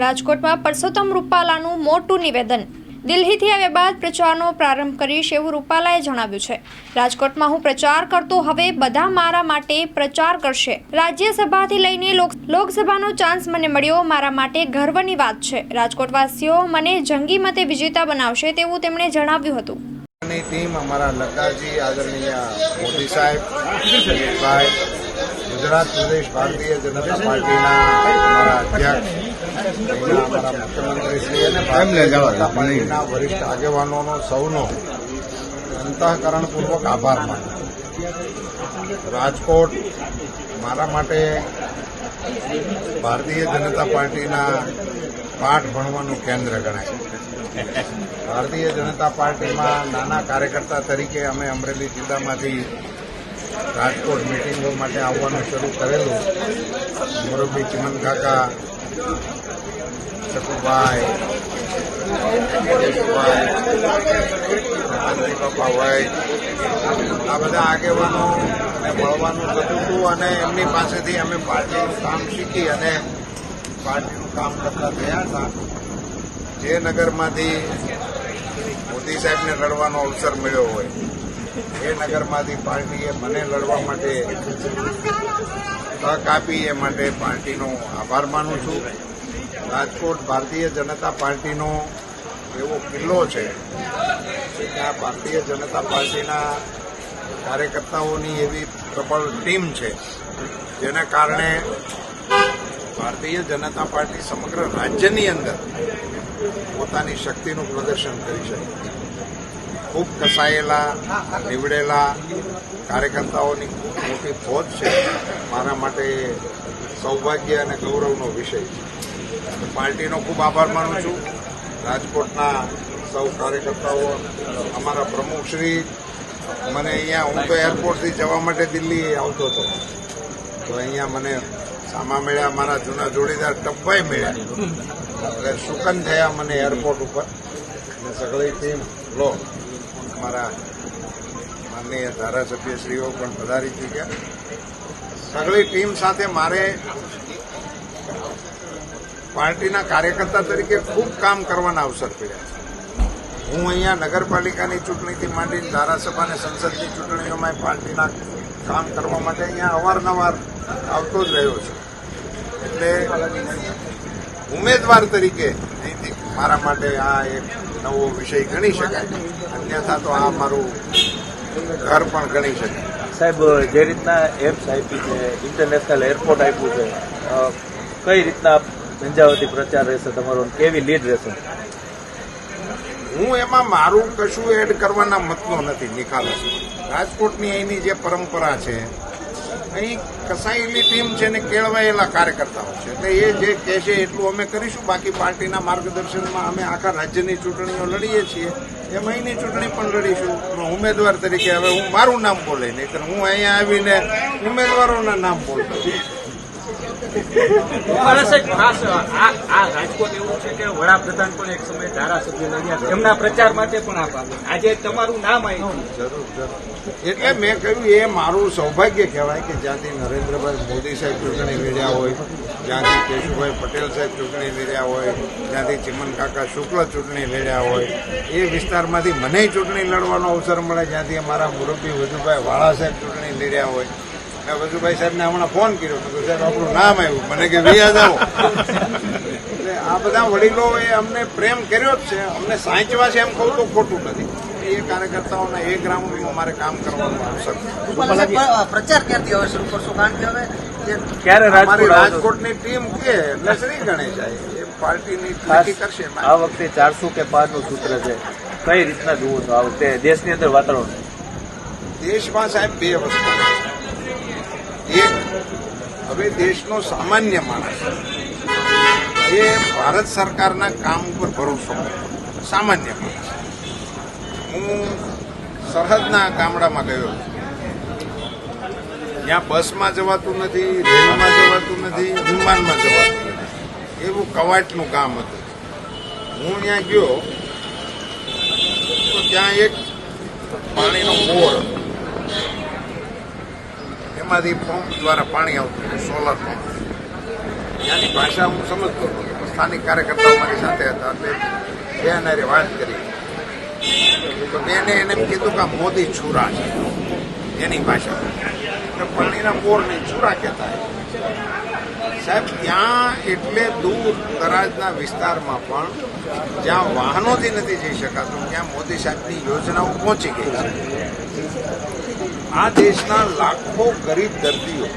રાજકોટમાં પરસોત્તમ રૂપાલાનું મોટું નિવેદન. દિલ્હીથી આવ્યા બાદ પ્રચારનો પ્રારંભ કરીશ એવું રૂપાલાએ જણાવ્યું છે. રાજકોટમાં હું પ્રચાર કરતો હવે બધા મારા માટે પ્રચાર કરશે. રાજ્યસભાથી લઈને લોકસભાનો ચાન્સ મને મળ્યો મારા માટે ગર્વની વાત છે. રાજકોટવાસીઓ મને જંગી મતે વિજેતા બનાવશે તેવું તેમણે જણાવ્યું હતું. ટીમ અમારા નડ્ડાજી આદરણીય મોદી સાહેબ ગુજરાત પ્રદેશ ભારતીય જનતા પાર્ટીના અધ્યક્ષ અહીંયા અમારા મુખ્યમંત્રી શ્રી અને પાર્ટીના વરિષ્ઠ આગેવાનોનો સૌનો અંતઃકરણપૂર્વક આભાર માનું રાજકોટ મારા માટે ભારતીય જનતા પાર્ટીના પાઠ ભણવાનું કેન્દ્ર ગણાય ભારતીય જનતા પાર્ટીમાં નાના કાર્યકર્તા તરીકે અમે અમરેલી જિલ્લામાંથી રાજકોટ મિટિંગો માટે આવવાનું શરૂ કરેલું. મોરબી ચિમન કાકા શકુભાઈ આંતરી બાપાભાઈ આ બધા આગેવાનો અને મળવાનું થતું હતું અને એમની પાસેથી અમે પાર્ટીનું કામ શીખી અને પાર્ટીનું કામ કરતા થયા હતા. જે નગરમાંથી મોદી સાહેબને લડવાનો અવસર મળ્યો હોય, એ નગરમાંથી પાર્ટીએ મને લડવા માટે તક આપી એ માટે પાર્ટીનો આભાર માનું છું. રાજકોટ ભારતીય જનતા પાર્ટીનો એવો કિલ્લો છે આ ભારતીય જનતા પાર્ટીના કાર્યકર્તાઓની એવી પ્રબળ ટીમ છે. જેના કારણે ભારતીય જનતા પાર્ટી સમગ્ર રાજ્યની અંદર પોતાની શક્તિનું પ્રદર્શન કરી શકે. ખૂબ કસાયેલા, નીવડેલા કાર્યકર્તાઓની મોટી ફોજ છે. મારા માટે સૌભાગ્ય અને ગૌરવનો વિષય છે. પાર્ટીનો ખૂબ આભાર માનું છું. રાજકોટના સૌ કાર્યકર્તાઓ, અમારા પ્રમુખશ્રી, મને અહીંયા હું તો એરપોર્ટથી જવા માટે દિલ્હી આવતો હતો. તો અહીંયા મને સામા મળ્યા મારા જૂના જોડીદાર ટપ્પાઈ મળ્યા. એટલે સુકન થયા મને એરપોર્ટ ઉપર. અને સગળી ટીમ લો અમારા માનનીય ધારાસભ્યશ્રીઓ પણ પધારી ચૂક્યા. સગળી ટીમ સાથે મારે પાર્ટીના કાર્યકર્તા તરીકે ખૂબ કામ કરવાના અવસર પડ્યા છે. હું અહીંયા નગરપાલિકાની ચૂંટણીથી માંડીને ધારાસભા અને સંસદની ચૂંટણીઓમાં પાર્ટીના કામ કરવા માટે અહીંયા અવારનવાર આવતો જ રહ્યો છું. એટલે ઉમેદવાર તરીકે મારા માટે આ એક નવો વિષય ગણી શકાય. અન્યથા તો આ મારું ઘર પણ ગણી શકાય. સાહેબ જે રીતના એપ્સ આપી છે ઇન્ટરનેશનલ એરપોર્ટ આપ્યું છે કઈ રીતના ઝંઝાવતી પ્રચાર રહેશે તમારો કેવી લીડ રહેશે? હું એમાં મારું કશું એડ કરવાના મતનો નથી નિખાલસ રાજકોટની અહીંની જે પરંપરા છે અહીં કસાયેલી ટીમ છે ને કેળવાયેલા કાર્યકર્તાઓ છે. એટલે એ જે કહેશે એટલું અમે કરીશું. બાકી પાર્ટીના માર્ગદર્શનમાં અમે આખા રાજ્યની ચૂંટણીઓ લડીએ છીએ. એમ અહીંની ચૂંટણી પણ લડીશું. ઉમેદવાર તરીકે હવે હું મારું નામ બોલે નહીં હું અહીંયા આવીને ઉમેદવારોના નામ બોલતો. આ એવું છે કે વડાપ્રધાન પણ એક સમયે ધારાસભ્ય લડ્યા પ્રચાર માટે પણ આજે તમારું નામ આવ્યું જરૂર જરૂર. એટલે મેં કહ્યું, એ મારું સૌભાગ્ય કહેવાય કે જ્યાંથી નરેન્દ્રભાઈ મોદી સાહેબ ચૂંટણી લડ્યા હોય, જ્યાંથી કેશુભાઈ પટેલ સાહેબ ચૂંટણી લડ્યા હોય, જ્યાંથી ચિમન કાકા શુક્લ ચૂંટણી લડ્યા હોય, એ વિસ્તારમાંથી મને ચૂંટણી લડવાનો અવસર મળે, જ્યાંથી અમારા મુરબ્બી વધુભાઈ વાળા સાહેબ ચૂંટણી લડ્યા હોય. વજુભાઈ સાહેબને હમણાં ફોન કર્યો. કીધું, સાહેબ આપણું નામ આવ્યું. મને કે વ્યાજ આવો એટલે આ બધા વડીલોએ અમને પ્રેમ કર્યો જ છે. અમને સાંચવા છે એમ કહું તો ખોટું નથી. એ કાર્યકર્તાઓના એ ગ્રાઉન્ડમાં અમારે કામ કરવાનું સાહેબ, પ્રચાર ક્યારથી હવે શરૂ કરશો? કારણ કે હવે ક્યારે? રાજકોટની ટીમ કે એટલે શ્રી ગણેશાય એ પાર્ટીની ખાસ કરશે આ વખતે ચારસો કે પારનું સૂત્ર છે. કઈ રીતના જુઓ છો આ વખતે? દેશની અંદર વાતાવરણ. દેશમાં સાહેબ બે વસ્તુ. એક હવે દેશનો સામાન્ય માણસ. એ ભારત સરકારના કામ ઉપર ભરોસો. સામાન્ય માણસ. હું સરહદના ગામડામાં ગયો. ત્યાં બસમાં જવાતું નથી, રેલમાં જવાતું નથી, વિમાનમાં જવાતું નથી. એવું કવાટનું કામ હતું. હું ત્યાં ગયો, તો ત્યાં એક પાણીનો બોર હતો. પંપ દ્વારા પાણી આવતું હતું સોલર પંપ. ત્યાંની ભાષા હું સમજતો હતો સ્થાનિક કાર્યકર્તાઓ મારી સાથે હતા એટલે બેન હારે વાત કરી. તો બેને એને કીધું કે મોદી છુરા છે. એની ભાષા. એટલે પાણીના બોરને છુરા કહેતા સાહેબ, ત્યાં એટલે દૂર દરાજના વિસ્તારમાં પણ જ્યાં વાહનોથી નથી જઈ શકાતું, ત્યાં મોદી સાહેબની યોજનાઓ પહોંચી ગઈ છે. આ દેશના લાખો ગરીબ દર્દીઓ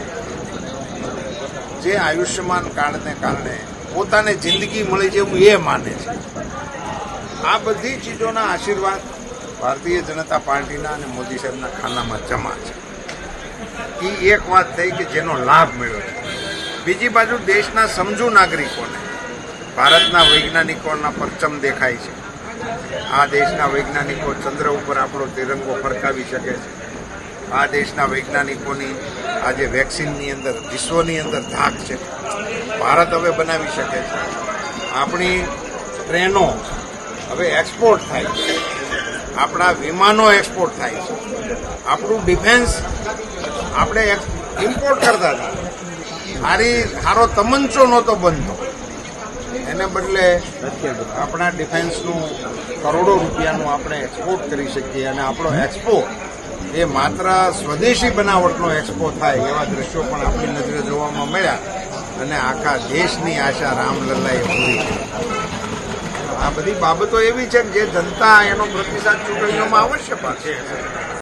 જે આયુષ્યમાન કાર્ડને કારણે પોતાને જિંદગી મળી જેવું એ માને છે. આ બધી ચીજોના આશીર્વાદ ભારતીય જનતા પાર્ટીના અને મોદી સાહેબના ખાનામાં જમા છે. એ એક વાત થઈ કે જેનો લાભ મળ્યો છે. બીજી બાજુ દેશના સમજુ નાગરિકોને ભારતના વૈજ્ઞાનિકોના પરચમ દેખાય છે. આ દેશના વૈજ્ઞાનિકો ચંદ્ર ઉપર આપણો તિરંગો ફરકાવી શકે છે. આ દેશના વૈજ્ઞાનિકોની આજે વેક્સિનની અંદર, વિશ્વની અંદર ધાક છે. ભારત હવે બનાવી શકે છે. આપણી ટ્રેનો હવે એક્સપોર્ટ થાય છે. આપણા વિમાનો એક્સપોર્ટ થાય છે. આપણું ડિફેન્સ આપણે ઇમ્પોર્ટ કરતા હતા. સારી સારો તમંચો નહોતો બનતો. એને બદલે આપણા ડિફેન્સનું કરોડો રૂપિયાનું આપણે એક્સપોર્ટ કરી શકીએ અને આપણો એક્સપોર્ટ એ માત્ર સ્વદેશી બનાવટનો એક્સપો થાય એવા દ્રશ્યો પણ આપણી નજરે જોવામાં મળ્યા અને આખા દેશની આશા રામલલ્લાએ પૂરી કરી. આ બધી બાબતો એવી છે કે જે જનતા એનો પ્રતિસાદ ચૂંટણીઓમાં અવશ્ય પાડશે.